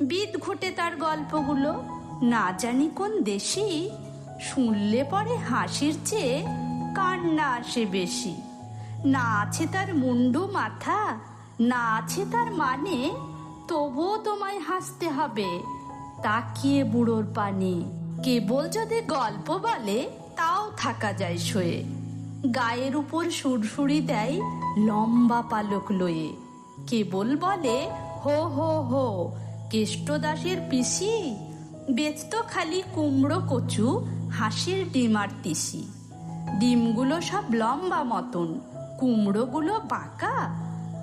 বিদ ঘটে তার গল্পগুলো। না জানি কোন দেশি, শুনলে পরে হাসির চেয়ে কান্না আসে বেশি। না আছে তার মুন্ডু মাথা, না আছে তার মানে তবুও তোমায় হাসতে হবে। তাকিয়ে বুড়োর পানে, কেবল যদি গল্প বলে, তাও থাকা যায় শোয়ে গায়ের উপর সুরসুরি দেয় লম্বা পালক লয়ে। কেবল বলে, হো হো হো কেষ্টদাসের পিসি? বেচত খালি কুমড়ো, কচু, হাঁসের ডিমার তিসি। ডিমগুলো সব লম্বা মতন, কুমড়োগুলো বাঁকা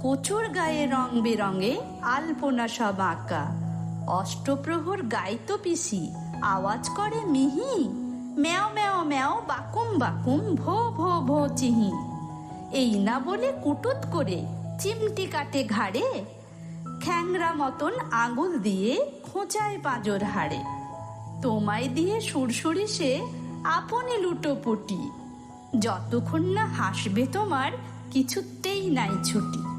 কচুর গায়ে রং বেরঙে, আলপনা সব আঁকা। অষ্টপ্রহর গাইতো পিসি, আওয়াজ করে মিহি। ম্যাও ম্যাও ম্যাও, বাকুম বাকুম, ভো ভো ভো, চিহি। এই না বলে কুটুত করে চিমটি কাটে ঘাড়ে খ্যাংরা মতন আঙুল দিয়ে খোঁচায় পাঁজর হাড়ে। তোমায় দিয়ে সুরসুরি সে আপনি লুটোপুটি। যতক্ষণ না হাসবে তোমার, কিছুতেই নাই ছুটি।